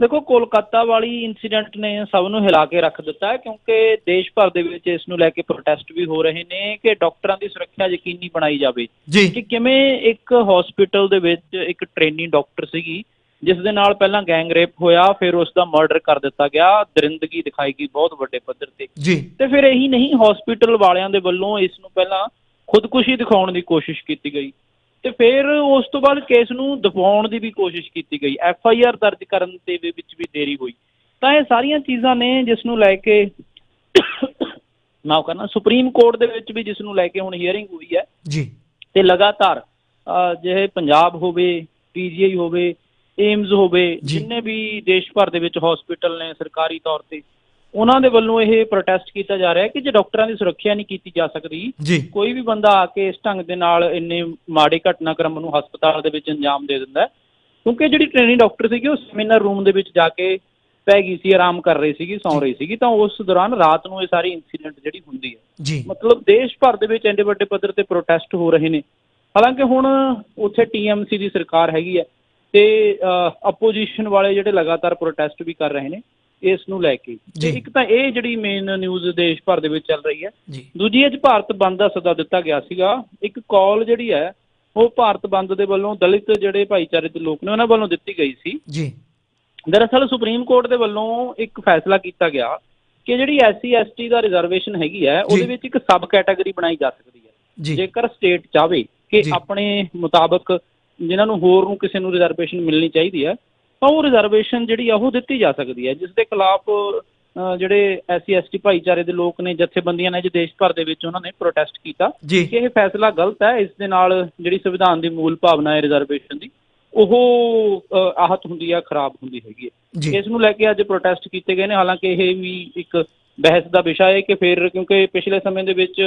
ਦੇਖੋ ਕੋਲਕਾਤਾ ਵਾਲੀ ਇਨਸੀਡੈਂਟ ਨੇ ਸਭ ਨੂੰ ਹਿਲਾ ਕੇ ਰੱਖ ਦਿੱਤਾ ਹੈ ਕਿਉਂਕਿ ਦੇਸ਼ ਭਰ ਦੇ ਵਿੱਚ ਇਸ ਨੂੰ ਲੈ ਕੇ ਪ੍ਰੋਟੈਸਟ ਵੀ ਹੋ ਰਹੇ ਨੇ ਕਿ ਡਾਕਟਰਾਂ ਦੀ ਸੁਰੱਖਿਆ ਯਕੀਨੀ ਬਣਾਈ ਜਾਵੇ। ਕਿ ਕਿਵੇਂ ਇੱਕ ਹਸਪੀਟਲ ਦੇ ਵਿੱਚ ਇੱਕ ਟ੍ਰੇਨੀ ਡਾਕਟਰ ਸੀਗੀ ਜਿਸ ਦੇ ਨਾਲ ਪਹਿਲਾਂ ਗੈਂਗ ਰੇਪ ਹੋਇਆ ਫਿਰ ਉਸ ਦਾ ਮਰਡਰ ਕਰ ਦਿੱਤਾ ਗਿਆ ਦਰਿੰਦਗੀ ਦਿਖਾਈ ਗਈ ਬਹੁਤ ਵੱਡੇ ਪੱਧਰ ਤੇ। ਤੇ ਫਿਰ ਇਹੀ ਨਹੀਂ ਹਸਪੀਟਲ ਵਾਲਿਆਂ ਦੇ ਵੱਲੋਂ ਇਸ ਨੂੰ ਪਹਿਲਾਂ ਖੁਦਕੁਸ਼ੀ ਦਿਖਾਉਣ ਦੀ ਕੋਸ਼ਿਸ਼ ਕੀਤੀ ਗਈ। ਤੇ ਫਿਰ ਉਸ ਤੋਂ ਬਾਅਦ ਕੇਸ ਨੂੰ ਦਬਾਉਣ ਦੀ ਵੀ ਕੋਸ਼ਿਸ਼ ਕੀਤੀ ਗਈ। ਐਫ ਆਈ ਆਰ ਦਰਜ ਕਰਨ ਦੇ ਵਿੱਚ ਵੀ ਦੇਰੀ ਹੋਈ। ਤਾਂ ਇਹ ਸਾਰੀਆਂ ਚੀਜ਼ਾਂ ਨੇ ਜਿਸ ਨੂੰ ਲੈ ਕੇ ਨਾ ਕਰਨਾ ਸੁਪਰੀਮ ਕੋਰਟ ਦੇ ਵਿੱਚ ਵੀ ਜਿਸ ਨੂੰ ਲੈ ਕੇ ਹੁਣ ਹੀਅਰਿੰਗ ਹੋਈ ਹੈ। ਜੀ। ਤੇ ਲਗਾਤਾਰ ਜਿਹੇ ਪੰਜਾਬ ਹੋਵੇ ਪੀਜੀਆਈ ਹੋਵੇ ਏਮਜ਼ ਹੋਵੇ। ਜਿੰਨੇ ਵੀ ਦੇਸ਼ ਭਰ ਦੇ ਵਿੱਚ ਹਸਪੀਟਲ ਨੇ ਸਰਕਾਰੀ ਤੌਰ ਤੇ ਉਹਨਾਂ ਦੇ ਵੱਲੋਂ ਇਹ ਪ੍ਰੋਟੈਸਟ ਕੀਤਾ ਜਾ ਰਿਹਾ ਹੈ ਕਿ ਜੇ ਡਾਕਟਰਾਂ ਦੀ ਸੁਰੱਖਿਆ ਨਹੀਂ ਕੀਤੀ ਜਾ ਸਕਦੀ ਕੋਈ ਵੀ ਬੰਦਾ ਆ ਕੇ ਇਸ ਢੰਗ ਦੇ ਨਾਲ ਇੰਨੇ ਮਾੜੇ ਘਟਨਾਕ੍ਰਮ ਨੂੰ ਹਸਪਤਾਲ ਦੇ ਵਿੱਚ ਅੰਜਾਮ ਦੇ ਦਿੰਦਾ। ਕਿਉਂਕਿ ਜਿਹੜੀ ਟ੍ਰੇਨਿੰਗ ਡਾਕਟਰ ਸੀਗੀ ਉਹ ਸੈਮੀਨਾਰ ਰੂਮ ਦੇ ਵਿੱਚ ਜਾ ਕੇ ਪੈ ਗਈ ਸੀ ਆਰਾਮ ਕਰ ਰਹੀ ਸੀਗੀ ਸੌਂ ਰਹੀ ਸੀਗੀ ਤਾਂ ਉਸ ਦੌਰਾਨ ਰਾਤ ਨੂੰ ਇਹ ਸਾਰੀ ਇਨਸੀਡੈਂਟ ਜਿਹੜੀ ਹੁੰਦੀ ਹੈ। ਮਤਲਬ ਦੇਸ਼ ਭਰ ਦੇ ਵਿੱਚ ਐਡੇ ਵੱਡੇ ਪੱਧਰ ਤੇ ਪ੍ਰੋਟੈਸਟ ਹੋ ਰਹੇ ਨੇ। ਹਾਲਾਂਕਿ ਹੁਣ ਉੱਥੇ ਟੀਐਮਸੀ ਦੀ ਸਰਕਾਰ ਹੈਗੀ ਹੈ ਤੇ ਆਪੋਜੀਸ਼ਨ ਵਾਲੇ ਜਿਹੜੇ ਲਗਾਤਾਰ ਪ੍ਰੋਟੈਸਟ ਵੀ ਕਰ ਰਹੇ ਨੇ ਇਸ ਨੂੰ ਲੈ ਕੇ। ਤੇ ਜੀ। ਇੱਕ ਤਾਂ ਇਹ ਜਿਹੜੀ ਮੇਨ ਨਿਊਜ਼ ਦੇਸ਼ ਭਰ ਦੇ ਵਿੱਚ ਚੱਲ ਰਹੀ ਹੈ। ਜੀ। ਦੂਜੀ ਅੱਜ ਭਾਰਤ ਬੰਦ ਦਾ ਸੱਦਾ ਦਿੱਤਾ ਗਿਆ ਸੀਗਾ। ਇੱਕ ਕਾਲ ਜਿਹੜੀ ਹੈ ਉਹ ਭਾਰਤ ਬੰਦ ਦੇ ਵੱਲੋਂ ਦਲਿਤ ਜਿਹੜੇ ਭਾਈਚਾਰੇ ਦੇ ਲੋਕ ਨੇ ਉਹਨਾਂ ਵੱਲੋਂ ਦਿੱਤੀ ਗਈ ਸੀ। ਜੀ। ਦਰਅਸਲ ਸੁਪਰੀਮ ਕੋਰਟ ਦੇ ਵੱਲੋਂ ਇੱਕ ਫੈਸਲਾ ਕੀਤਾ ਗਿਆ ਕਿ ਜਿਹੜੀ ਐਸਸੀ ਐਸਟੀ ਦਾ ਰਿਜ਼ਰਵੇਸ਼ਨ ਹੈਗੀ ਹੈ ਉਹਦੇ ਜੀ। ਵਿੱਚ ਇੱਕ ਸਬ ਕੈਟਾਗਰੀ ਬਣਾਈ ਜਾ ਸਕਦੀ ਹੈ। ਜੀ। ਜੇਕਰ ਸਟੇਟ ਚਾਹਵੇ ਕਿ ਜੀ। ਆਪਣੇ ਮੁਤਾਬਕ ਜਿਨ੍ਹਾਂ ਨੂੰ ਹੋਰ ਨੂੰ ਕਿਸੇ ਨੂੰ ਰਿਜ਼ਰਵੇਸ਼ਨ ਮਿਲਣੀ ਚਾਹੀਦੀ ਹੈ ਤਾਂ ਉਹ ਰਿਜ਼ਰਵੇਸ਼ਨ ਜਿਹੜੀ ਆ ਉਹ ਦਿੱਤੀ ਜਾ ਸਕਦੀ ਹੈ ਜਿਸ ਦੇ ਖਿਲਾਫ ਜਿਹੜੇ ਐਸਸੀ ਐਸਟੀ ਭਾਈਚਾਰੇ ਦੇ ਲੋਕ ਨੇ ਜਥੇਬੰਦੀਆਂ ਨੇ ਜੋ ਦੇਸ਼ ਭਰ ਦੇ ਵਿੱਚ ਉਹਨਾਂ ਨੇ ਪ੍ਰੋਟੈਸਟ ਕੀਤਾ ਕਿ ਇਹ ਫੈਸਲਾ ਗਲਤ ਹੈ ਇਸ ਦੇ ਨਾਲ ਜਿਹੜੀ ਸੰਵਿਧਾਨ ਦੀ ਮੂਲ ਭਾਵਨਾ ਹੈ ਰਿਜ਼ਰਵੇਸ਼ਨ ਦੀ ਉਹ ਆਹਤ ਹੁੰਦੀ ਹੈ ਖਰਾਬ ਹੁੰਦੀ ਹੈਗੀ ਹੈ। ਇਸ ਨੂੰ ਲੈ ਕੇ ਅੱਜ ਪ੍ਰੋਟੈਸਟ ਕੀਤੇ ਗਏ ਨੇ ਹਾਲਾਂਕਿ ਇਹ ਵੀ ਇੱਕ ਬਹਿਸ ਦਾ ਵਿਸ਼ਾ ਹੈ ਕਿ ਫਿਰ ਕਿਉਂਕਿ ਪਿਛਲੇ ਸਮੇਂ ਦੇ ਵਿੱਚ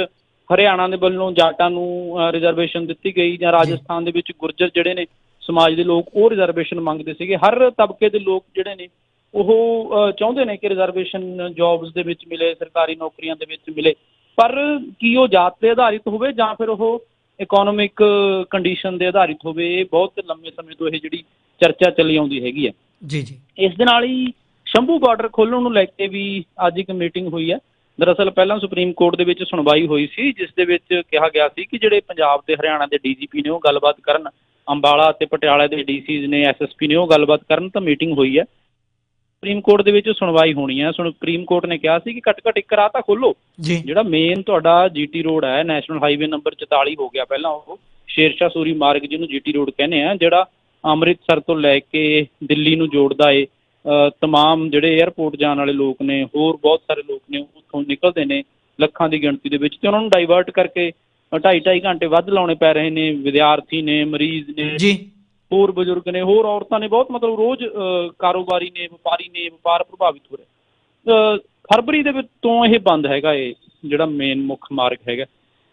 ਹਰਿਆਣਾ ਦੇ ਵੱਲੋਂ ਜਾਟਾਂ ਨੂੰ ਰਿਜ਼ਰਵੇਸ਼ਨ ਦਿੱਤੀ ਗਈ ਜਾਂ ਰਾਜਸਥਾਨ ਦੇ ਵਿੱਚ ਗੁਰਜਰ ਜਿਹੜੇ ਨੇ ਸਮਾਜ ਦੇ ਲੋਕ ਉਹ ਰਿਜ਼ਰਵੇਸ਼ਨ ਮੰਗਦੇ ਸੀਗੇ। ਹਰ ਤਬਕੇ ਦੇ ਲੋਕ ਜਿਹੜੇ ਨੇ ਉਹ ਚਾਹੁੰਦੇ ਨੇ ਕਿ ਰਿਜ਼ਰਵੇਸ਼ਨ ਜੌਬਸ ਦੇ ਵਿੱਚ ਮਿਲੇ ਸਰਕਾਰੀ ਨੌਕਰੀਆਂ ਦੇ ਵਿੱਚ ਮਿਲੇ। ਪਰ ਕੀ ਉਹ ਜਾਤ ਤੇ ਆਧਾਰਿਤ ਹੋਵੇ ਜਾਂ ਫਿਰ ਉਹ ਇਕਨੋਮਿਕ ਕੰਡੀਸ਼ਨ ਦੇ ਆਧਾਰਿਤ ਹੋਵੇ ਇਹ ਬਹੁਤ ਲੰਮੇ ਸਮੇਂ ਤੋਂ ਇਹ ਜਿਹੜੀ ਚਰਚਾ ਚੱਲੀ ਆਉਂਦੀ ਹੈਗੀ ਹੈ। ਜੀ ਜੀ। ਇਸ ਦੇ ਨਾਲ ਹੀ ਸ਼ੰਭੂ ਬਾਰਡਰ ਖੋਲ੍ਹਣ ਨੂੰ ਲੈ ਕੇ ਵੀ ਅੱਜ ਇੱਕ ਮੀਟਿੰਗ ਹੋਈ ਹੈ। ਦਰਅਸਲ ਪਹਿਲਾਂ ਸੁਪਰੀਮ ਕੋਰਟ ਦੇ ਵਿੱਚ ਸੁਣਵਾਈ ਹੋਈ ਸੀ ਜਿਸ ਦੇ ਵਿੱਚ ਕਿਹਾ ਗਿਆ ਸੀ ਕਿ ਜਿਹੜੇ ਪੰਜਾਬ ਤੇ ਹਰਿਆਣਾ ਦੇ ਡੀਜੀਪੀ ਨੇ ਉਹ ਗੱਲਬਾਤ ਕਰਨ ਅੰਬਾਲਾ ਤੇ ਪਟਿਆਲਾ ਦੇ ਡੀਸੀਜ਼ ਨੇ ਐਸਐਸਪੀ ਨੇ ਉਹ ਗੱਲਬਾਤ ਕਰਨ ਤਾਂ ਮੀਟਿੰਗ ਹੋਈ ਹੈ। ਸੁਪਰੀਮ ਕੋਰਟ ਦੇ ਵਿੱਚ ਸੁਣਵਾਈ ਹੋਣੀ ਹੈ। ਸੁਪਰੀਮ ਕੋਰਟ ਨੇ ਕਿਹਾ ਸੀ ਕਿ ਘੱਟ ਘੱਟ ਇੱਕ ਰਾਹ ਤਾਂ ਖੋਲੋ ਜਿਹੜਾ ਮੇਨ ਤੁਹਾਡਾ ਜੀਟੀ ਰੋਡ ਹੈ ਨੈਸ਼ਨਲ ਹਾਈਵੇ ਨੰਬਰ 44 ਹੋ ਗਿਆ ਪਹਿਲਾਂ ਉਹ ਸ਼ੇਰਸ਼ਾਹ ਸੂਰੀ ਮਾਰਗ ਜਿਹਨੂੰ ਜੀਟੀ ਰੋਡ ਕਹਿੰਦੇ ਆ ਜਿਹੜਾ ਅੰਮ੍ਰਿਤਸਰ ਤੋਂ ਲੈ ਕੇ ਦਿੱਲੀ ਨੂੰ ਜੋੜਦਾ ਏ। ਤਮਾਮ ਜਿਹੜੇ 에ਅਰਪੋਰਟ ਜਾਣ ਵਾਲੇ ਲੋਕ ਨੇ ਹੋਰ ਬਹੁਤ ਸਾਰੇ ਲੋਕ ਨੇ ਉੱਥੋਂ ਨਿਕਲਦੇ ਨੇ ਲੱਖਾਂ ਦੀ ਗਿਣਤੀ ਦੇ ਵਿੱਚ ਤੇ ਉਹਨਾਂ ਨੂੰ ਡਾਈਵਰਟ ਕਰਕੇ ਢਾਈ ਢਾਈ ਘੰਟੇ ਵੱਧ ਲਾਉਣੇ ਪੈ ਰਹੇ ਨੇ ਵਿਦਿਆਰਥੀ ਨੇ ਮਰੀਜ਼ ਨੇ ਜੀ। ਹੋਰ ਬਜ਼ੁਰਗ ਨੇ ਹੋਰ ਔਰਤਾਂ ਨੇ ਬਹੁਤ ਮਤਲਬ ਰੋਜ਼ ਕਾਰੋਬਾਰੀ ਨੇ ਵਪਾਰੀ ਨੇ ਵਪਾਰ ਪ੍ਰਭਾਵਿਤ ਹੋ ਰਿਹਾ। ਫਰਵਰੀ ਦੇ ਵਿੱਚ ਤੋਂ ਇਹ ਬੰਦ ਹੈਗਾ ਇਹ ਜਿਹੜਾ ਮੇਨ ਮੁੱਖ ਮਾਰਗ ਹੈਗਾ।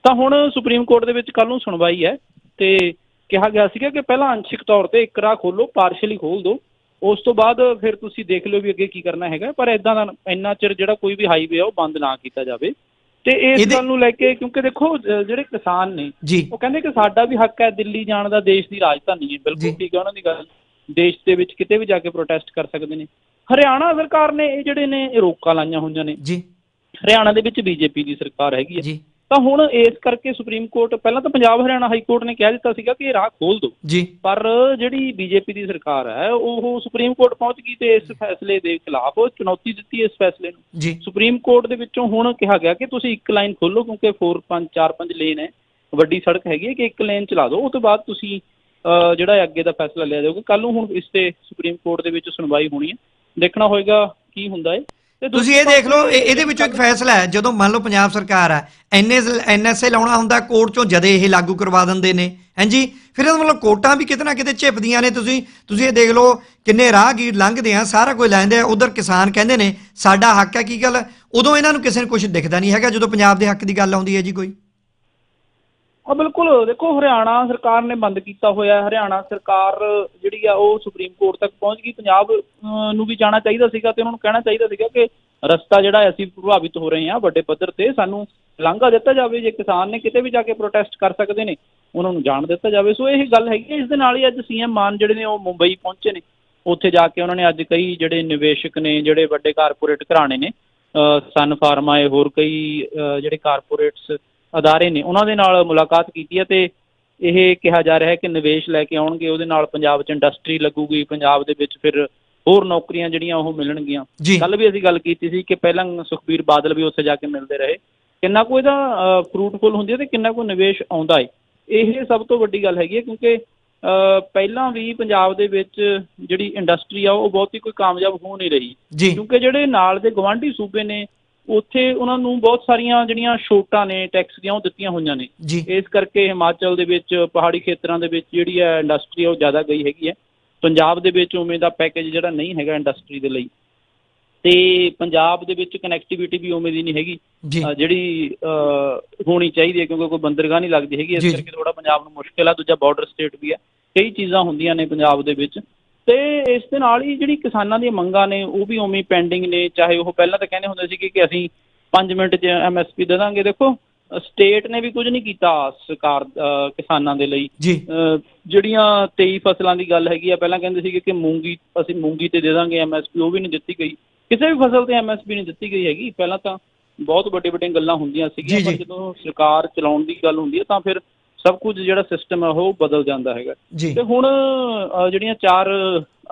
ਤਾਂ ਹੁਣ ਸੁਪਰੀਮ ਕੋਰਟ ਦੇ ਵਿੱਚ ਕੱਲ ਨੂੰ ਸੁਣਵਾਈ ਹੈ ਤੇ ਕਿਹਾ ਗਿਆ ਸੀਗਾ ਕਿ ਪਹਿਲਾਂ ਅੰਸ਼ਿਕ ਤੌਰ ਤੇ ਇੱਕ ਰਾਹ ਖੋਲੋ ਪਾਰਸ਼ਲੀ ਖੋਲ ਦਿਓ ਉਸ ਤੋਂ ਬਾਅਦ ਫਿਰ ਤੁਸੀਂ ਦੇਖ ਲਿਓ ਵੀ ਅੱਗੇ ਕੀ ਕਰਨਾ ਹੈਗਾ ਪਰ ਇਦਾਂ ਦਾ ਇੰਨਾ ਚਿਰ ਜਿਹੜਾ ਕੋਈ ਵੀ ਹਾਈਵੇ ਆ ਉਹ ਬੰਦ ਨਾ ਕੀਤਾ ਜਾਵੇ। ਤੇ ਇਸ ਇਹਦੇ- ਗੱਲ ਨੂੰ ਲੈ ਕੇ ਕਿਉਂਕਿ ਦੇਖੋ ਜਿਹੜੇ ਕਿਸਾਨ ਨੇ ਜੀ। ਉਹ ਕਹਿੰਦੇ ਕਿ ਸਾਡਾ ਵੀ ਹੱਕ ਹੈ ਦਿੱਲੀ ਜਾਣ ਦਾ ਦੇਸ਼ ਦੀ ਰਾਜਧਾਨੀ ਹੈ। ਬਿਲਕੁਲ ਜੀ। ਠੀਕ ਹੈ ਉਹਨਾਂ ਦੀ ਗੱਲ। ਦੇਸ਼ ਦੇ ਵਿੱਚ ਕਿਤੇ ਵੀ ਜਾ ਕੇ ਪ੍ਰੋਟੈਸਟ ਕਰ ਸਕਦੇ ਨੇ। ਹਰਿਆਣਾ ਸਰਕਾਰ ਨੇ ਇਹ ਜਿਹੜੇ ਨੇ ਇਹ ਰੋਕਾਂ ਲਾਈਆਂ ਹੋਈਆਂ ਨੇ। ਜੀ। ਹਰਿਆਣਾ ਦੇ ਵਿੱਚ ਬੀਜੇਪੀ ਦੀ ਸਰਕਾਰ ਹੈਗੀ ਹੈ। ਜੀ। ਤਾਂ ਹੁਣ ਇਸ ਕਰਕੇ ਸੁਪਰੀਮ ਕੋਰਟ ਪਹਿਲਾਂ ਤਾਂ ਪੰਜਾਬ ਹਰਿਆਣਾ ਹਾਈ ਕੋਰਟ ਨੇ ਕਹਿ ਦਿੱਤਾ ਸੀਗਾ ਕਿ ਇਹ ਰਾਹ ਖੋਲ ਦਿਓ। ਜੀ। ਪਰ ਜਿਹੜੀ ਬੀਜੇਪੀ ਦੀ ਸਰਕਾਰ ਹੈ ਉਹ ਸੁਪਰੀਮ ਕੋਰਟ ਪਹੁੰਚ ਗਈ ਤੇ ਇਸ ਫੈਸਲੇ ਦੇ ਖਿਲਾਫ ਚੁਣੌਤੀ ਦਿੱਤੀ ਇਸ ਫੈਸਲੇ ਨੂੰ। ਸੁਪਰੀਮ ਕੋਰਟ ਦੇ ਵਿੱਚੋਂ ਹੁਣ ਕਿਹਾ ਗਿਆ ਕਿ ਤੁਸੀਂ ਇੱਕ ਲਾਈਨ ਖੋਲੋ ਕਿਉਂਕਿ 4 5 4 5 ਲੇਨ ਹੈ। ਵੱਡੀ ਸੜਕ ਹੈਗੀ ਹੈ ਕਿ ਇੱਕ ਲੇਨ ਚਲਾ ਦਿਓ। ਉਹ ਤੋਂ ਬਾਅਦ ਤੁਸੀਂ ਜਿਹੜਾ ਅੱਗੇ ਦਾ ਫੈਸਲਾ ਲਿਆ ਜਾਊਗਾ ਕੱਲ ਨੂੰ ਹੁਣ ਇਸ ਤੇ ਸੁਪਰੀਮ ਕੋਰਟ ਦੇ ਵਿੱਚ ਸੁਣਵਾਈ ਹੋਣੀ ਹੈ। ਦੇਖਣਾ ਹੋਏਗਾ ਕੀ ਹੁੰਦਾ ਹੈ ਤੁਸੀਂ ਇਹ ਦੇਖ ਲਓ ਇਹਦੇ ਵਿੱਚੋਂ ਇੱਕ ਫੈਸਲਾ ਹੈ ਜਦੋਂ ਮੰਨ ਲਓ ਪੰਜਾਬ ਸਰਕਾਰ ਆ ਐਨਐਸਏ ਲਾਉਣਾ ਹੁੰਦਾ ਕੋਰਟ ਚੋਂ ਜਦੇ ਇਹ ਲਾਗੂ ਕਰਵਾ ਦਿੰਦੇ ਨੇ ਹਾਂਜੀ? ਫਿਰ ਇਹਦਾ ਮਤਲਬ ਕੋਰਟਾਂ ਵੀ ਕਿਤੇ ਨਾ ਕਿਤੇ ਝਿਪਦੀਆਂ ਨੇ ਤੁਸੀਂ ਤੁਸੀਂ ਇਹ ਦੇਖ ਲਓ ਕਿੰਨੇ ਰਾਹਗੀਰ ਲੰਘਦੇ ਆ ਸਾਰਾ ਕੋਈ ਲੈਂਦੇ ਆ ਉਧਰ ਕਿਸਾਨ ਕਹਿੰਦੇ ਨੇ ਸਾਡਾ ਹੱਕ ਹੈ ਕੀ ਗੱਲ? ਉਦੋਂ ਇਹਨਾਂ ਨੂੰ ਕਿਸੇ ਨੂੰ ਕੁਝ ਦਿਖਦਾ ਨਹੀਂ ਹੈਗਾ ਜਦੋਂ ਪੰਜਾਬ ਦੇ ਹੱਕ ਦੀ ਗੱਲ ਆਉਂਦੀ ਹੈ ਜੀ ਕੋਈ। ਆ ਬਿਲਕੁਲ, ਦੇਖੋ ਹਰਿਆਣਾ ਸਰਕਾਰ ਨੇ ਬੰਦ ਕੀਤਾ ਹੋਇਆ ਹਰਿਆਣਾ ਸਰਕਾਰ ਜਿਹੜੀ ਆ, ਉਹ ਸੁਪਰੀਮ ਕੋਰਟ ਤੱਕ ਪਹੁੰਚ ਗਈ। ਪੰਜਾਬ ਨੂੰ ਵੀ ਜਾਣਾ ਚਾਹੀਦਾ ਸੀਗਾ ਤੇ ਉਹਨਾਂ ਨੂੰ ਕਹਿਣਾ ਚਾਹੀਦਾ ਸੀਗਾ ਕਿ ਰਸਤਾ ਜਿਹੜਾ ਅਸੀਂ ਪ੍ਰਭਾਵਿਤ ਹੋ ਰਹੇ ਹਾਂ ਵੱਡੇ ਪੱਧਰ ਤੇ। ਸਾਨੂੰ ਲਾਂਘਾ ਦਿੱਤਾ ਜਾਵੇ। ਜੇ ਕਿਸਾਨ ਨੇ ਕਿਤੇ ਵੀ ਜਾ ਕੇ ਪ੍ਰੋਟੈਸਟ ਕਰ ਸਕਦੇ ਨੇ, ਉਹਨਾਂ ਨੂੰ ਜਾਣ ਦਿੱਤਾ ਜਾਵੇ। ਸੋ ਇਹ ਗੱਲ ਹੈਗੀ ਹੈ। ਇਸ ਦੇ ਨਾਲ ਹੀ ਅੱਜ ਸੀਐਮ ਮਾਨ ਜਿਹੜੇ ਨੇ, ਉਹ ਮੁੰਬਈ ਪਹੁੰਚੇ ਨੇ। ਉੱਥੇ ਜਾ ਕੇ ਉਹਨਾਂ ਨੇ ਅੱਜ ਕਈ ਜਿਹੜੇ ਨਿਵੇਸ਼ਕ ਨੇ, ਜਿਹੜੇ ਵੱਡੇ ਕਾਰਪੋਰੇਟ ਘਰਾਣੇ ਨੇ ਸਨ ਫਾਰਮਾ ਹੈ ਹੋਰ ਕਈ ਜਿਹੜੇ ਕਾਰਪੋਰੇਟਸ ਅਦਾਰੇ ਨੇ ਉਹਨਾਂ ਦੇ ਨਾਲ ਮੁਲਾਕਾਤ ਕੀਤੀ ਹੈ ਤੇ ਇਹ ਕਿਹਾ ਜਾ ਰਿਹਾ ਹੈ ਕਿ ਨਿਵੇਸ਼ ਲੈ ਕੇ ਆਉਣਗੇ ਉਹਦੇ ਨਾਲ ਪੰਜਾਬ 'ਚ ਇੰਡਸਟਰੀ ਲੱਗੂਗੀ ਪੰਜਾਬ ਦੇ ਵਿੱਚ ਫਿਰ ਹੋਰ ਨੌਕਰੀਆਂ ਜਿਹੜੀਆਂ ਉਹ ਮਿਲਣਗੀਆਂ। ਕੱਲ ਵੀ ਅਸੀਂ ਗੱਲ ਕੀਤੀ ਸੀ ਕਿ ਪਹਿਲਾਂ ਸੁਖਬੀਰ ਬਾਦਲ ਵੀ ਉੱਥੇ ਜਾ ਕੇ ਮਿਲਦੇ ਰਹੇ। ਕਿੰਨਾ ਕੁ ਇਹਦਾ ਫਰੂਟਫੁਲ ਹੁੰਦੀ ਹੈ ਤੇ ਕਿੰਨਾ ਕੁ ਨਿਵੇਸ਼ ਆਉਂਦਾ ਹੈ ਇਹ ਸਭ ਤੋਂ ਵੱਡੀ ਗੱਲ ਹੈਗੀ ਹੈ ਕਿਉਂਕਿ ਪਹਿਲਾਂ ਵੀ ਪੰਜਾਬ ਦੇ ਵਿੱਚ ਜਿਹੜੀ ਇੰਡਸਟਰੀ ਆ ਉਹ ਬਹੁਤੀ ਕੋਈ ਕਾਮਯਾਬ ਹੋ ਨਹੀਂ ਰਹੀ। ਕਿਉਂਕਿ ਜਿਹੜੇ ਨਾਲ ਦੇ ਗਵਾਂਢੀ ਸੂਬੇ ਨੇ ਉੱਥੇ ਉਹਨਾਂ ਨੂੰ ਬਹੁਤ ਸਾਰੀਆਂ ਜਿਹੜੀਆਂ ਛੋਟਾਂ ਨੇ ਟੈਕਸ ਦੀਆਂ ਉਹ ਦਿੱਤੀਆਂ ਹੋਈਆਂ ਨੇ। ਇਸ ਕਰਕੇ ਹਿਮਾਚਲ ਦੇ ਵਿੱਚ ਪਹਾੜੀ ਖੇਤਰਾਂ ਦੇ ਵਿੱਚ ਜਿਹੜੀ ਹੈ ਇੰਡਸਟਰੀ ਉਹ ਜ਼ਿਆਦਾ ਗਈ ਹੈਗੀ ਹੈ। ਪੰਜਾਬ ਦੇ ਵਿੱਚ ਉਵੇਂ ਦਾ ਪੈਕੇਜ ਜਿਹੜਾ ਨਹੀਂ ਹੈਗਾ ਇੰਡਸਟਰੀ ਦੇ ਲਈ। ਤੇ ਪੰਜਾਬ ਦੇ ਵਿੱਚ ਕਨੈਕਟੀਵਿਟੀ ਵੀ ਉਵੇਂ ਦੀ ਨਹੀਂ ਹੈਗੀ। ਜਿਹੜੀ ਹੋਣੀ ਚਾਹੀਦੀ ਹੈ ਕਿਉਂਕਿ ਕੋਈ ਬੰਦਰਗਾਹ ਨਹੀਂ ਲੱਗਦੀ ਹੈਗੀ। ਇਸ। ਕਰਕੇ ਥੋੜਾ ਪੰਜਾਬ ਨੂੰ ਮੁਸ਼ਕਿਲ ਆ ਦੂਜਾ ਬਾਰਡਰ ਸਟੇਟ ਵੀ ਹੈ। ਕਈ ਚੀਜ਼ਾਂ ਹੁੰਦੀਆਂ ਨੇ ਪੰਜਾਬ ਦੇ ਵਿੱਚ। ਤੇ ਇਸ ਦੇ ਨਾਲ ਹੀ ਜਿਹੜੀ ਕਿਸਾਨਾਂ ਦੀਆਂ ਮੰਗਾਂ ਨੇ ਉਹ ਵੀ ਉਵੇਂ ਪੈਂਡਿੰਗ ਨੇ। ਚਾਹੇ ਉਹ ਪਹਿਲਾਂ ਤਾਂ ਕਹਿੰਦੇ ਹੁੰਦੇ ਸੀ ਕਿ ਅਸੀਂ 5 ਮਿੰਟ 'ਚ ਐਮਐਸਪੀ ਦੇ ਦਾਂਗੇ। ਦੇਖੋ ਸਟੇਟ ਨੇ ਵੀ ਕੁਝ ਨਹੀਂ ਕੀਤਾ ਸਰਕਾਰ ਕਿਸਾਨਾਂ ਦੇ ਲਈ। ਜਿਹੜੀਆਂ 23 ਫਸਲਾਂ ਦੀ ਗੱਲ ਹੈਗੀ ਆ ਪਹਿਲਾਂ ਕਹਿੰਦੇ ਸੀਗੇ ਕਿ ਮੂੰਗੀ ਅਸੀਂ ਮੂੰਗੀ ਤੇ ਦੇ ਦਾਂਗੇ ਐਮਐਸਪੀ ਉਹ ਵੀ ਨਹੀਂ ਦਿੱਤੀ ਗਈ। ਕਿਸੇ ਵੀ ਫਸਲ ਤੇ ਐਮਐਸਪੀ ਨਹੀਂ ਦਿੱਤੀ ਗਈ ਹੈਗੀ। ਪਹਿਲਾਂ ਤਾਂ ਬਹੁਤ ਵੱਡੇ ਵੱਡੀਆਂ ਗੱਲਾਂ ਹੁੰਦੀਆਂ ਸੀਗੀਆਂ ਪਰ। ਜਦੋਂ ਸਰਕਾਰ ਚਲਾਉਣ ਦੀ ਗੱਲ ਹੁੰਦੀ ਹੈ ਤਾਂ ਫਿਰ ਸਭ ਕੁਝ ਜਿਹੜਾ ਸਿਸਟਮ ਹੈ ਉਹ ਬਦਲ ਜਾਂਦਾ ਹੈਗਾ। ਜੀ। ਤੇ ਹੁਣ ਅ, ਜਿਹੜੀਆਂ ਚਾਰ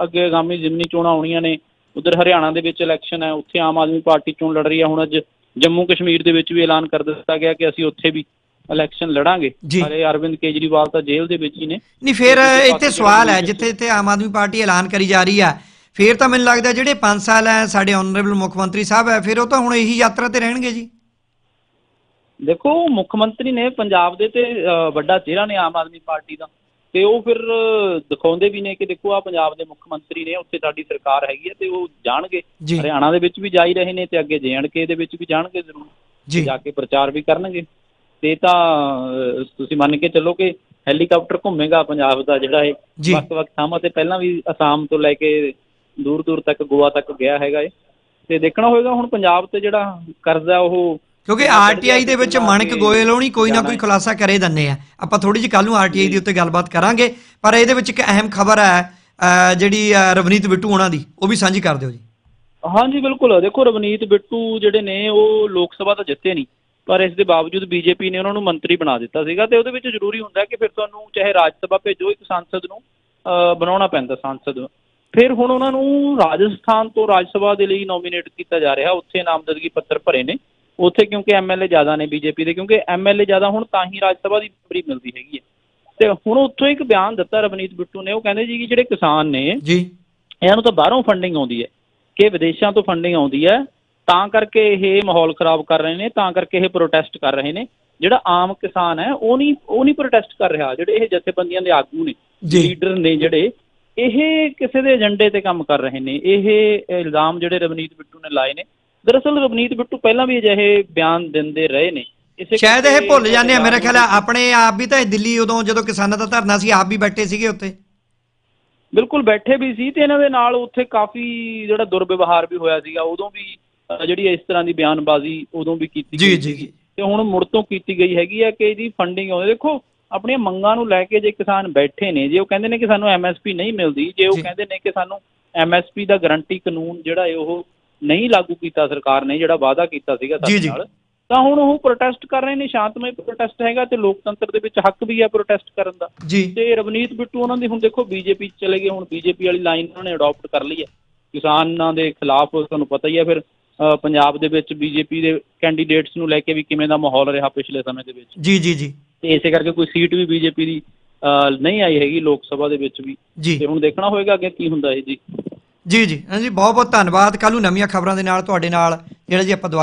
ਅੱਗੇ ਆਗਾਮੀ ਜ਼ਿਮਨੀ ਚੋਣਾਂ ਆਉਣੀਆਂ ਨੇ ਉਧਰ ਹਰਿਆਣਾ ਦੇ ਵਿੱਚ ਇਲੈਕਸ਼ਨ ਹੈ ਉੱਥੇ ਆਮ ਆਦਮੀ ਪਾਰਟੀ ਚੋਣ ਲੜ ਰਹੀ ਹੈ ਹੁਣ ਅੱਜ ਜੰਮੂ ਕਸ਼ਮੀਰ ਦੇ ਵਿੱਚ ਵੀ ਐਲਾਨ ਕਰ ਦਿੱਤਾ ਗਿਆ ਕਿ ਅਸੀਂ ਉੱਥੇ ਵੀ ਇਲੈਕਸ਼ਨ ਲੜਾਂਗੇ। ਜੀ। ਹਾਲੇ ਅਰਵਿੰਦ ਕੇਜਰੀਵਾਲ ਤਾਂ ਜੇਲ੍ਹ ਦੇ ਵਿੱਚ ਹੀ ਨੇ। ਨਹੀਂ ਫਿਰ ਇੱਥੇ ਸਵਾਲ ਹੈ ਜਿੱਥੇ ਇੱਥੇ ਆਮ ਆਦਮੀ ਪਾਰਟੀ ਐਲਾਨ ਕਰੀ ਜਾ ਰਹੀ ਆ। ਫਿਰ ਤਾਂ ਮੈਨੂੰ ਲੱਗਦਾ ਜਿਹੜੇ 5 ਸਾਲ ਹੈ ਸਾਡੇ ਆਨਰੇਬਲ ਮੁੱਖ ਮੰਤਰੀ ਸਾਹਿਬ ਹੈ ਫਿਰ ਉਹ ਤਾਂ ਹੁਣ ਇਹੀ ਯਾਤਰਾ ਤੇ ਰਹਿਣਗੇ ਜੀ। ਦੇਖੋ ਮੁੱਖ ਮੰਤਰੀ ਨੇ ਪੰਜਾਬ ਦੇ ਤੇ ਵੱਡਾ ਚਿਹਰਾ ਨੇ ਆਮ ਆਦਮੀ ਪਾਰਟੀ ਦਾ। ਤੇ ਉਹ ਫਿਰ ਦਿਖਾਉਂਦੇ ਵੀ ਨੇ ਕਿ ਦੇਖੋ ਆ ਪੰਜਾਬ ਦੇ ਮੁੱਖ ਮੰਤਰੀ ਨੇ ਉੱਥੇ ਸਾਡੀ ਸਰਕਾਰ ਹੈਗੀ ਹੈ ਤੇ ਉਹ ਜਾਣਗੇ। ਹਰਿਆਣਾ ਦੇ ਵਿੱਚ ਵੀ ਜਾ ਹੀ ਰਹੇ ਨੇ ਤੇ ਅੱਗੇ ਜੇਐਂਡਕੇ ਦੇ ਵਿੱਚ ਵੀ ਜਾਣਗੇ ਜ਼ਰੂਰ। ਜੀ। ਕੇ ਪ੍ਰਚਾਰ ਵੀ ਕਰਨਗੇ। ਤੇ ਤਾਂ ਤੁਸੀਂ ਮੰਨ ਕੇ ਚੱਲੋ ਕਿ ਹੈਲੀਕਾਪਟਰ ਘੁੰਮੇਗਾ ਪੰਜਾਬ ਦਾ ਜਿਹੜਾ ਇਹ। ਵੱਖ-ਵੱਖ ਥਾਵਾਂ ਤੇ ਪਹਿਲਾਂ ਵੀ ਅਸਾਮ ਤੋਂ ਲੈ ਕੇ ਦੂਰ-ਦੂਰ ਤੱਕ ਗੋਆ ਤੱਕ ਗਿਆ ਹੈਗਾ ਇਹ। ਤੇ ਦੇਖਣਾ ਹੋਏਗਾ ਹੁਣ ਪੰਜਾਬ ਤੇ ਜਿਹੜਾ ਕਰਜ਼ਾ ਉਹ ਕਿਉਂਕਿ ਆਰਟੀਆਈ ਦੇ ਵਿੱਚ ਮਣਕ ਗੋਇਲ ਹੋਣੀ ਕੋਈ ਨਾ ਕੋਈ। ਖੁਲਾਸਾ ਕਰੇ ਦੰਨੇ ਆ। ਆਪਾਂ ਥੋੜੀ ਜਿਹੀ ਕੱਲ ਨੂੰ ਆਰਟੀਆਈ ਦੀ ਉੱਤੇ ਗੱਲਬਾਤ ਕਰਾਂਗੇ ਪਰ ਇਹਦੇ ਵਿੱਚ ਇੱਕ ਅਹਿਮ ਖਬਰ ਹੈ ਜਿਹੜੀ ਰਵਨੀਤ ਬਿੱਟੂ ਉਹਨਾਂ ਦੀ ਉਹ ਵੀ ਸਾਂਝੀ ਕਰ ਦਿਓ ਜੀ। ਹਾਂਜੀ ਬਿਲਕੁਲ। ਦੇਖੋ ਰਵਨੀਤ ਬਿੱਟੂ ਜਿਹੜੇ ਨੇ ਉਹ ਲੋਕ ਸਭਾ ਤਾਂ ਜਿੱਤੇ ਨਹੀਂ ਪਰ ਇਸ ਦੇ ਬਾਵਜੂਦ ਬੀਜੇਪੀ ਨੇ ਉਹਨਾਂ ਨੂੰ ਮੰਤਰੀ ਬਣਾ ਦਿੱਤਾ ਸੀਗਾ ਤੇ ਉਹਦੇ ਵਿੱਚ ਜ਼ਰੂਰੀ ਹੁੰਦਾ ਕਿ ਫਿਰ ਤੁਹਾਨੂੰ ਚਾਹੇ ਰਾਜ ਸਭਾ ਭੇਜੋ ਇੱਕ ਸੰਸਦ ਨੂੰ ਬਣਾਉਣਾ ਪੈਂਦਾ ਸੰਸਦ ਫਿਰ ਹੁਣ ਉਹਨਾਂ ਨੂੰ ਰਾਜਸਥਾਨ ਤੋਂ ਰਾਜ ਸਭਾ ਦੇ ਲਈ ਨੋਮੀਨੇਟ ਕੀਤਾ ਜਾ ਰਿਹਾ ਉੱਥੇ ਨਾਮਜ਼ਦਗੀ ਪੱਤਰ ਭਰੇ ਨੇ। ਉੱਥੇ ਕਿਉਂਕਿ ਐਮਐਲਏ ਜ਼ਿਆਦਾ ਨੇ ਬੀਜੇਪੀ ਦੇ ਕਿਉਂਕਿ ਐਮਐਲਏ ਜ਼ਿਆਦਾ ਹੁਣ ਤਾਂ ਹੀ ਰਾਜ ਸਭਾ ਦੀ ਮੈਂਬਰੀ ਮਿਲਦੀ ਹੈਗੀ ਹੈ। ਤੇ ਹੁਣ ਉੱਥੋਂ ਇੱਕ ਬਿਆਨ ਦਿੱਤਾ ਰਵਨੀਤ ਬਿੱਟੂ ਨੇ ਉਹ ਕਹਿੰਦੇ ਜੀ ਕਿ ਜਿਹੜੇ ਕਿਸਾਨ ਨੇ ਜੀ। ਇਹਨਾਂ ਨੂੰ ਤਾਂ ਬਾਹਰੋਂ ਫੰਡਿੰਗ ਆਉਂਦੀ ਹੈ ਕਿ ਵਿਦੇਸ਼ਾਂ ਤੋਂ ਫੰਡਿੰਗ ਆਉਂਦੀ ਹੈ ਤਾਂ ਕਰਕੇ ਇਹ ਮਾਹੌਲ ਖਰਾਬ ਕਰ ਰਹੇ ਨੇ ਤਾਂ ਕਰਕੇ ਇਹ ਪ੍ਰੋਟੈਸਟ ਕਰ ਰਹੇ ਨੇ। ਜਿਹੜਾ ਆਮ ਕਿਸਾਨ ਹੈ ਉਹ ਨਹੀਂ ਉਹ ਨਹੀਂ ਪ੍ਰੋਟੈਸਟ ਕਰ ਰਿਹਾ ਜਿਹੜੇ ਇਹ ਜਥੇਬੰਦੀਆਂ ਦੇ ਆਗੂ ਨੇ ਲੀਡਰ ਨੇ ਜਿਹੜੇ ਇਹ ਕਿਸੇ ਦੇ ਏਜੰਡੇ ਤੇ ਕੰਮ ਕਰ ਰਹੇ ਨੇ। ਇਹ ਇਲਜ਼ਾਮ ਜਿਹੜੇ ਰਵਨੀਤ ਬਿੱਟੂ ਨੇ ਲਾਏ ਨੇ ਦਰਅਸਲ ਰਵਨੀਤ ਬਿੱਟੂ ਪਹਿਲਾਂ ਵੀ ਅਜਿਹੇ ਬਿਆਨ ਦਿੰਦੇ ਰਹੇ ਨੇ ਇਸੇ ਸ਼ਾਇਦ ਇਹ ਭੁੱਲ ਜਾਂਦੇ ਆ ਮੇਰਾ ਖਿਆਲ ਆਪਣੇ ਆਪ ਵੀ ਤਾਂ ਇਹ ਦਿੱਲੀ ਉਦੋਂ ਜਦੋਂ ਕਿਸਾਨਾਂ ਦਾ ਧਰਨਾ ਸੀ ਆਪ ਵੀ ਬੈਠੇ ਸੀਗੇ ਉੱਥੇ ਬਿਲਕੁਲ ਬੈਠੇ ਵੀ ਸੀ ਤੇ ਇਹਨਾਂ ਦੇ ਨਾਲ ਉੱਥੇ ਕਾਫੀ ਜਿਹੜਾ ਦੁਰਵਿਵਹਾਰ ਵੀ ਹੋਇਆ ਸੀਗਾ ਉਦੋਂ ਵੀ ਜਿਹੜੀ ਇਸ ਤਰ੍ਹਾਂ ਦੀ ਬਿਆਨਬਾਜ਼ੀ ਉਦੋਂ ਵੀ ਕੀਤੀ ਜੀ ਗਈ ਜੀ। ਤੇ ਹੁਣ ਮੁੜ ਤੋਂ ਕੀਤੀ ਗਈ ਹੈਗੀ ਹੈ ਕਿ ਇਹਦੀ ਫੰਡਿੰਗ ਆਉਂਦੀ ਦੇਖੋ ਆਪਣੀਆਂ ਮੰਗਾਂ ਨੂੰ ਲੈ ਕੇ ਜੇ ਕਿਸਾਨ ਬੈਠੇ ਨੇ ਜੇ ਉਹ ਕਹਿੰਦੇ ਨੇ ਕਿ ਸਾਨੂੰ ਐਮਐਸਪੀ ਨਹੀਂ ਮਿਲਦੀ ਜੇ ਉਹ ਜੀ। ਕਹਿੰਦੇ ਨੇ ਕਿ ਸਾਨੂੰ ਐਮਐਸਪੀ ਦਾ ਗਾਰੰਟੀ ਕਾਨੂੰਨ ਜਿਹੜਾ ਹੈ ਉਹ ਨਹੀਂ ਲਾਗੂ ਕੀਤਾ ਸਰਕਾਰ ਨੇ ਜਿਹੜਾ ਵਾਅਦਾ ਕੀਤਾ ਸੀਗਾ ਸਾਡੇ। ਨਾਲ ਤਾਂ ਹੁਣ ਉਹ ਪ੍ਰੋਟੈਸਟ ਕਰ ਰਹੇ ਨੇ ਸ਼ਾਂਤਮਈ ਪ੍ਰੋਟੈਸਟ ਹੈਗਾ ਤੇ ਲੋਕਤੰਤਰ ਦੇ ਵਿੱਚ ਹੱਕ ਵੀ ਹੈ ਪ੍ਰੋਟੈਸਟ ਕਰਨ ਦਾ। ਤੇ ਰਵਨੀਤ ਬਿੱਟੂ ਉਹਨਾਂ ਦੀ ਹੁਣ ਦੇਖੋ ਬੀਜੇਪੀ ਚਲੇ ਗਏ ਹੁਣ ਬੀਜੇਪੀ ਵਾਲੀ ਲਾਈਨ ਉਹਨਾਂ ਨੇ ਅਡਾਪਟ ਕਰ ਲਈ ਹੈ। ਕਿਸਾਨਾਂ ਦੇ ਖਿਲਾਫ ਤੁਹਾਨੂੰ ਪਤਾ ਹੀ ਹੈ ਫਿਰ ਪੰਜਾਬ ਦੇ ਵਿੱਚ ਬੀਜੇਪੀ ਦੇ ਕੈਂਡੀਡੇਟਸ ਨੂੰ ਲੈ ਕੇ ਵੀ ਕਿਵੇਂ ਦਾ ਮਾਹੌਲ ਰਿਹਾ ਪਿਛਲੇ ਸਮੇਂ ਦੇ ਵਿੱਚ। ਜੀ ਜੀ ਜੀ। ਤੇ ਇਸੇ ਕਰਕੇ ਕੋਈ ਸੀਟ ਵੀ ਬੀਜੇਪੀ ਦੀ ਨਹੀਂ ਆਈ ਹੈਗੀ ਲੋਕ ਸਭਾ ਦੇ ਵਿੱਚ ਵੀ। ਤੇ ਹੁਣ ਦੇਖਣਾ ਹੋਏਗਾ ਅੱਗੇ ਕੀ ਹੁੰਦਾ ਹੈ ਜੀ। ਜੀ ਜੀ। ਹਾਂਜੀ, ਬਹੁਤ ਬਹੁਤ ਧੰਨਵਾਦ। ਕੱਲ ਨੂੰ ਨਵੀਆਂ ਖਬਰਾਂ ਦੇ ਨਾਲ, ਤੁਹਾਡੇ ਨਾਲ, ਜਿਹੜਾ ਜੀ ਆਪਾਂ ਦੁਬਾਰਾ